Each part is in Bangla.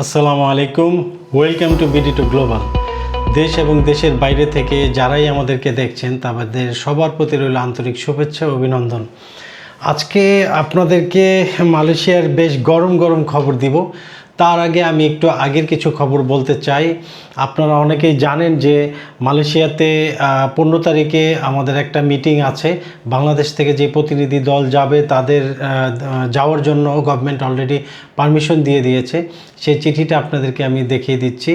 আসসালামু আলাইকুম। Welcome to BD to global দেশ এবং দেশের বাইরে থেকে যারাই আমাদেরকে দেখছেন, তাদের সবার প্রতি রইল আন্তরিক শুভেচ্ছা অভিনন্দন। আজকে আপনাদেরকে মালয়েশিয়ার বেশ গরম গরম খবর দিব। তার আগে আমি একটু আগের কিছু খবর বলতে চাই। আপনারা অনেকেই জানেন যে মালয়েশিয়াতে পনেরো তারিখে আমাদের একটা মিটিং আছে। বাংলাদেশ থেকে যে প্রতিনিধি দল যাবে তাদের যাওয়ার জন্য গভর্নমেন্ট অলরেডি পারমিশন দিয়ে দিয়েছে। সেই চিঠিটা আপনাদেরকে আমি দেখিয়ে দিচ্ছি।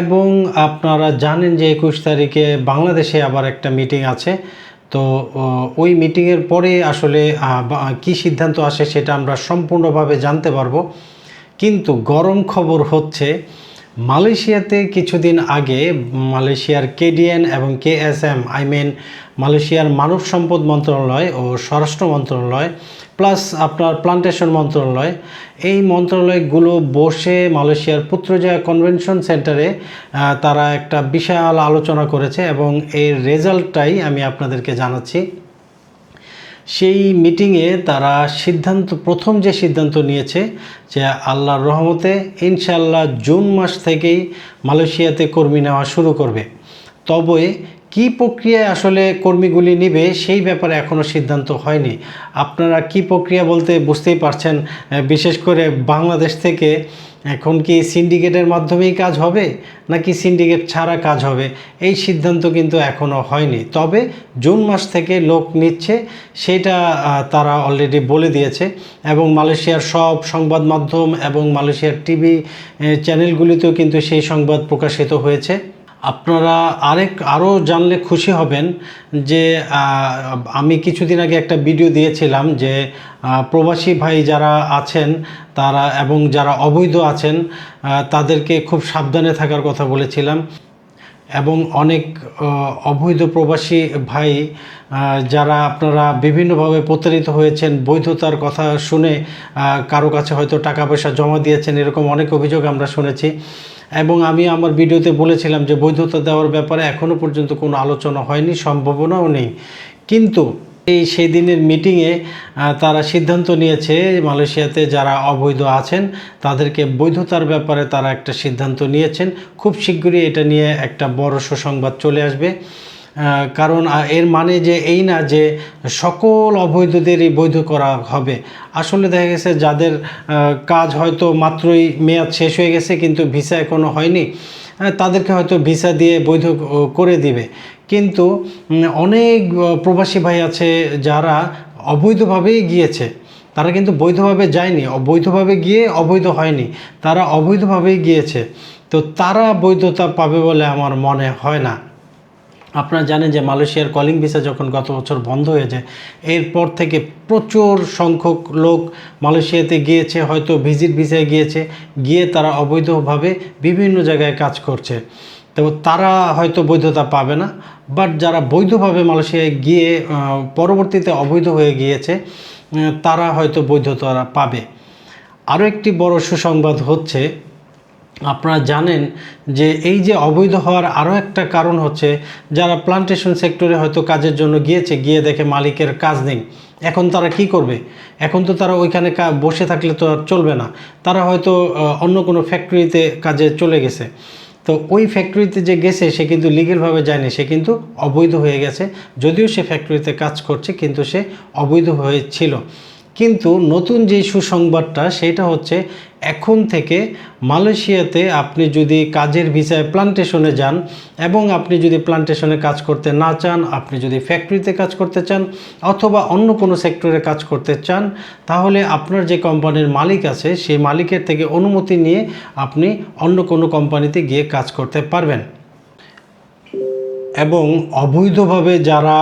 এবং আপনারা জানেন যে একুশ তারিখে বাংলাদেশে আবার একটা মিটিং আছে। তো ওই মিটিংয়ের পরে আসলে কী সিদ্ধান্ত আসে সেটা আমরা সম্পূর্ণভাবে জানতে পারব। কিন্তু গরম খবর হচ্ছে, মালয়েশিয়াতে কিছুদিন আগে মালয়েশিয়ার কেডিএন এবং কেএসএম আই মিন মালয়েশিয়ার মানব সম্পদ মন্ত্রণালয় ও স্বরাষ্ট্র মন্ত্রণালয় প্লাস আপনার প্লান্টেশন মন্ত্রণালয়, এই মন্ত্রণালয়গুলো বসে মালয়েশিয়ার পুত্রজয়া কনভেনশন সেন্টারে তারা একটা বিশাল আলোচনা করেছে এবং এর রেজাল্টটাই আমি আপনাদেরকে জানাচ্ছি। সেই মিটিংয়ে তারা সিদ্ধান্ত, প্রথম যে সিদ্ধান্ত নিয়েছে যে আল্লাহর রহমতে ইনশাল্লাহ জুন মাস থেকেই মালয়েশিয়াতে কর্মী নেওয়া শুরু করবে। তবে কি প্রক্রিয়ায় আসলে কর্মীগুলি নিবে সেই ব্যাপারে এখনও সিদ্ধান্ত হয়নি। আপনারা কি প্রক্রিয়া বলতে বুঝতেই পারছেন বিশেষ করে বাংলাদেশ থেকে এখন কি সিন্ডিকেটের মাধ্যমেই কাজ হবে, নাকি সিন্ডিকেট ছাড়া কাজ হবে? এই সিদ্ধান্ত কিন্তু এখনও হয়নি। তবে জুন মাস থেকে লোক নিচ্ছে, সেটা তারা অলরেডি বলে দিয়েছে এবং মালয়েশিয়ার সব সংবাদ মাধ্যম এবং মালয়েশিয়ার টিভি চ্যানেলগুলিতেও কিন্তু সেই সংবাদ প্রকাশিত হয়েছে। আপনারা আরেক আরও জানলে খুশি হবেন যে আমি কিছুদিন আগে একটা ভিডিও দিয়েছিলাম যে প্রবাসী ভাই যারা আছেন তারা এবং যারা অবৈধ আছেন তাদেরকে খুব সাবধানে থাকার কথা বলেছিলাম। এবং অনেক অবৈধ প্রবাসী ভাই যারা আপনারা বিভিন্নভাবে প্রতারিত হয়েছেন, বৈধতার কথা শুনে কারও কাছে হয়তো টাকা পয়সা জমা দিয়েছেন, এরকম অনেক অভিযোগ আমরা শুনেছি। এবং আমি আমার ভিডিওতে বলেছিলাম যে বৈধতা দেওয়ার ব্যাপারে এখনও পর্যন্ত কোনো আলোচনা হয়নি, সম্ভাবনাও নেই। কিন্তু এই সেই দিনের মিটিংয়ে তারা সিদ্ধান্ত নিয়েছে মালয়েশিয়াতে যারা অবৈধ আছেন, তাদেরকে বৈধতার ব্যাপারে তারা একটা সিদ্ধান্ত নিয়েছেন। খুব শীঘ্রই এটা নিয়ে একটা বড় সুসংবাদ চলে আসবে। কারণ এর মানে যে এই না যে সকল অবৈধদেরই বৈধ করা হবে। আসলে দেখা গেছে যাদের কাজ হয়তো মাত্রই মেয়াদ শেষ হয়ে গেছে, কিন্তু ভিসা এখনও হয়নি তাদেরকে হয়তো ভিসা দিয়ে বৈধ করে দিবে। কিন্তু অনেক প্রবাসী ভাই আছে যারা অবৈধভাবেই গিয়েছে। তারা কিন্তু বৈধভাবে যায়নি, অবৈধভাবে গিয়ে অবৈধ হয়নি, তারা অবৈধভাবেই গিয়েছে। তো তারা বৈধতা পাবে বলে আমার মনে হয় না। আপনারা জানেন যে মালয়েশিয়ার কলিং ভিসা যখন গত বছর বন্ধ হয়ে যায়, এরপর থেকে প্রচুর সংখ্যক লোক মালয়েশিয়াতে গিয়েছে, হয়তো ভিজিট ভিসায় গিয়েছে, গিয়ে তারা অবৈধভাবে বিভিন্ন জায়গায় কাজ করছে। তো তারা হয়তো বৈধতা পাবে না বাট যারা বৈধভাবে মালয়েশিয়ায় গিয়ে পরবর্তীতে অবৈধ হয়ে গিয়েছে তারা হয়তো বৈধতা পাবে। আরও একটি বড় সুসংবাদ হচ্ছে আপনারা জানেন যে এই যে অবৈধ হওয়ার আরও একটা কারণ হচ্ছে যারা প্লান্টেশন সেক্টরে হয়তো কাজের জন্য গিয়েছে, গিয়ে দেখে মালিকের কাজ নেই। এখন তারা কি করবে? এখন তো তারা ওইখানে বসে থাকলে তো আর চলবে না। তারা হয়তো অন্য কোনো ফ্যাক্টরিতে কাজে চলে গেছে। তো ওই ফ্যাক্টরিতে যে গেছে, সে কিন্তু লিগেলভাবে যায়নি। সে কিন্তু অবৈধ হয়ে গেছে। যদিও সে ফ্যাক্টরিতে কাজ করছে, কিন্তু সে অবৈধ হয়েছিল। কিন্তু নতুন যে সুসংবাদটা, সেটা হচ্ছে এখন থেকে মালয়েশিয়াতে আপনি যদি কাজের ভিসায় প্লান্টেশনে যান এবং আপনি যদি প্লান্টেশনে কাজ করতে না চান, আপনি যদি ফ্যাক্টরিতে কাজ করতে চান অথবা অন্য কোনো সেক্টরে কাজ করতে চান, তাহলে আপনার যে কোম্পানির মালিক আছে, সেই মালিকের থেকে অনুমতি নিয়ে আপনি অন্য কোনো কোম্পানিতে গিয়ে কাজ করতে পারবেন। এবং অবৈধভাবে যারা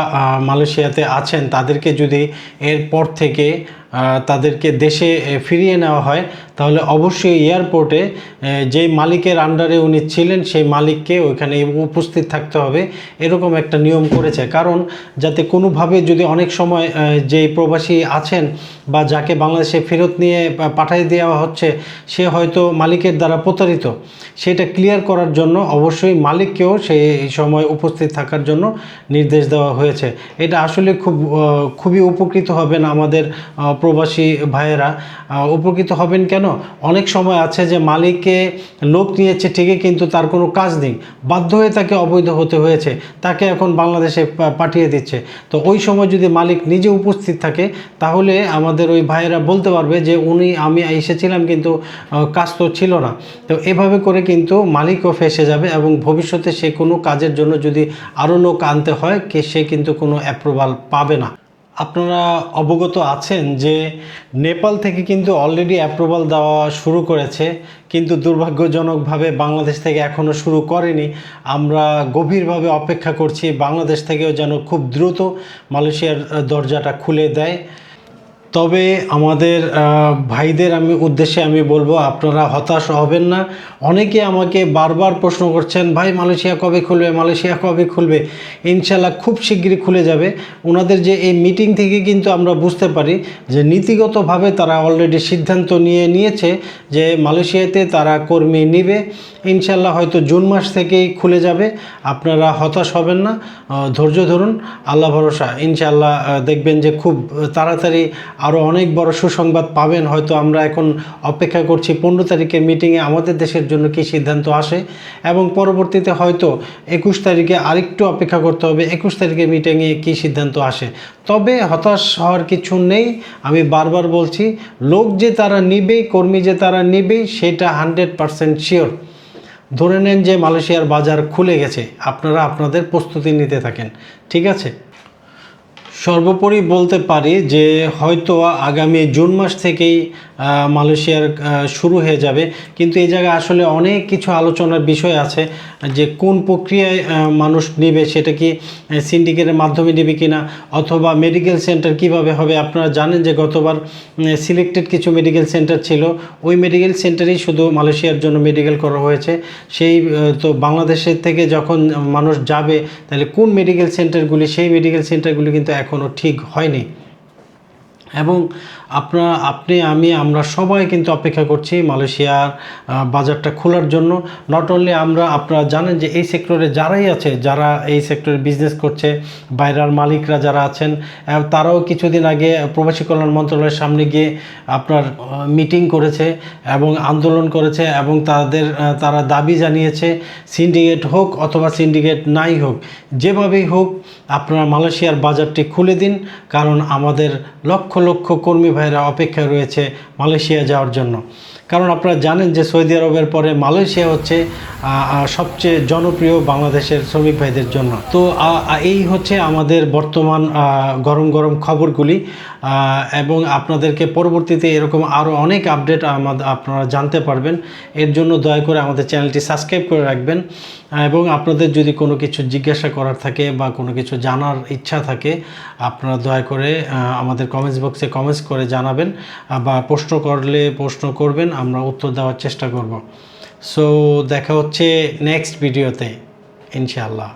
মালয়েশিয়াতে আছেন, তাদেরকে যদি এরপর থেকে তাদেরকে দেশে ফিরিয়ে নেওয়া হয়, তাহলে অবশ্যই এয়ারপোর্টে যেই মালিকের আন্ডারে উনি ছিলেন, সেই মালিককে ওইখানে উপস্থিত থাকতে হবে, এরকম একটা নিয়ম করেছে। কারণ যাতে কোনোভাবে যদি অনেক সময় যেই প্রবাসী আছেন বা যাকে বাংলাদেশে ফেরত নিয়ে পাঠিয়ে দেওয়া হচ্ছে, সে হয়তো মালিকের দ্বারা প্রতারিত। সেটা ক্লিয়ার করার জন্য অবশ্যই মালিককেও সেই সময় উপস্থিত থাকার জন্য নির্দেশ দেওয়া হয়েছে। এটা আসলে খুব খুবই উপকৃত হবেন আমাদের প্রবাসী ভাইয়েরা উপকৃত হবেন কেন? অনেক সময় আছে যে মালিককে লোক নিয়েছে ঠিকই কিন্তু তার কোনো কাজ নেই। বাধ্য হয়ে তাকে অবৈধ হতে হয়েছে, তাকে এখন বাংলাদেশে পাঠিয়ে দিচ্ছে। তো ওই সময় যদি মালিক নিজে উপস্থিত থাকে, তাহলে আমাদের ওই ভাইয়েরা বলতে পারবে যে উনি, আমি এসেছিলাম কিন্তু কাজ তো ছিল না। তো এভাবে করে কিন্তু মালিকও ফেসে যাবে এবং ভবিষ্যতে সে কোনো কাজের জন্য যদি আরও লোক আনতে হয় সে কিন্তু কোনো অ্যাপ্রুভাল পাবে না। আপনারা অবগত আছেন যে নেপাল থেকে কিন্তু অলরেডি অ্যাপ্রুভাল দেওয়া শুরু করেছে, কিন্তু দুর্ভাগ্যজনকভাবে বাংলাদেশ থেকে এখনও শুরু করেনি। আমরা গভীরভাবে অপেক্ষা করছি, বাংলাদেশ থেকেও যেন খুব দ্রুত মালয়েশিয়ার দরজাটা খুলে দেয়। তবে আমাদের ভাইদের আমি উদ্দেশ্যে আমি বলব, আপনারা হতাশ হবেন না। অনেকে আমাকে বারবার প্রশ্ন করছেন, ভাই, মালয়েশিয়া কবে খুলবে? মালয়েশিয়া কবে খুলবে? ইনশাল্লাহ খুব শিগগিরই খুলে যাবে। ওনাদের যে এই মিটিং থেকে কিন্তু আমরা বুঝতে পারি যে নীতিগতভাবে তারা অলরেডি সিদ্ধান্ত নিয়ে নিয়েছে যে মালয়েশিয়াতে তারা কর্মী নিবে। ইনশাল্লাহ হয়তো জুন মাস থেকেই খুলে যাবে। আপনারা হতাশ হবেন না। ধৈর্য ধরুন। আল্লাহ ভরসা। ইনশাল্লাহ দেখবেন যে খুব তাড়াতাড়ি আরও অনেক বড় সুসংবাদ পাবেন। হয়তো আমরা এখন অপেক্ষা করছি পনেরো তারিখের মিটিংয়ে আমাদের দেশের জন্য কী সিদ্ধান্ত আসে এবং পরবর্তীতে হয়তো একুশ তারিখে আরেকটু অপেক্ষা করতে হবে, একুশ তারিখের মিটিংয়ে কী সিদ্ধান্ত আসে। তবে হতাশ হওয়ার কিছু নেই, আমি বারবার বলছি, লোক যে তারা নিবেই কর্মী যে তারা নিবেই সেটা হান্ড্রেড পারসেন্ট শিওর ধরে নেন যে মালয়েশিয়ার বাজার খুলে গেছে, আপনারা আপনাদের প্রস্তুতি নিতে থাকেন, ঠিক আছে? সর্বোপরি বলতে পারি যে হয়তো আগামী জুন মাস থেকেই মালয়েশিয়ার শুরু হয়ে যাবে। কিন্তু এই জায়গায় আসলে অনেক কিছু আলোচনার বিষয় আছে যে কোন প্রক্রিয়ায় মানুষ নেবে, সেটা কি সিন্ডিকেটের মাধ্যমে নেবে কি না অথবা মেডিকেল সেন্টার কীভাবে হবে? আপনারা জানেন যে গতবার সিলেক্টেড কিছু মেডিকেল সেন্টার ছিল। ওই মেডিকেল সেন্টারেই শুধু মালয়েশিয়ার জন্য মেডিকেল করা হয়েছে। সেই তো বাংলাদেশের থেকে যখন মানুষ যাবে, তাহলে কোন মেডিকেল সেন্টারগুলি সেই মেডিকেল সেন্টারগুলি কিন্তু এখনও ঠিক হয়নি। এবং আপনার আপনি, আমি, আমরা সবাই কিন্তু অপেক্ষা করছি মালয়েশিয়ার বাজারটা খোলার জন্য। নট অনলি আমরা, আপনারা জানেন যে এই সেক্টরে যারাই আছে, যারা এই সেক্টরে বিজনেস করছে, বাইরের মালিকরা যারা আছেন তারাও কিছুদিন আগে প্রবাসী কল্যাণ মন্ত্রণালয়ের সামনে গিয়ে আপনার মিটিং করেছে এবং আন্দোলন করেছে এবং তাদের তারা দাবি জানিয়েছে সিন্ডিকেট হোক অথবা সিন্ডিকেট নাই হোক, যেভাবেই হোক, আপনারা মালয়েশিয়ার বাজারটি খুলে দিন, কারণ আমাদের লক্ষ লক্ষ কর্মী ভাইরা অপেক্ষায় রয়েছে মালয়েশিয়া যাওয়ার জন্য। কারণ আপনারা জানেন যে সৌদি আরবের পরে মালয়েশিয়া হচ্ছে সবচেয়ে জনপ্রিয় বাংলাদেশের শ্রমিক ভাইদের জন্য। তো এই হচ্ছে আমাদের বর্তমান গরম গরম খবরগুলি। এবং আপনাদেরকে পরবর্তীতে এরকম আরও অনেক আপডেট আমাদের আপনারা জানতে পারবেন। এর জন্য দয়া করে আমাদের চ্যানেলটি সাবস্ক্রাইব করে রাখবেন। এবং আপনাদের যদি কোনো কিছু জিজ্ঞাসা করার থাকে বা কোনো কিছু জানার ইচ্ছা থাকে, আপনারা দয়া করে আমাদের কমেন্টস বক্সে কমেন্টস করে জানাবেন, বা প্রশ্ন করলে প্রশ্ন করবেন, আমরা উত্তর দেওয়ার চেষ্টা করব। সো দেখা হচ্ছে নেক্সট ভিডিওতে ইনশাআল্লাহ।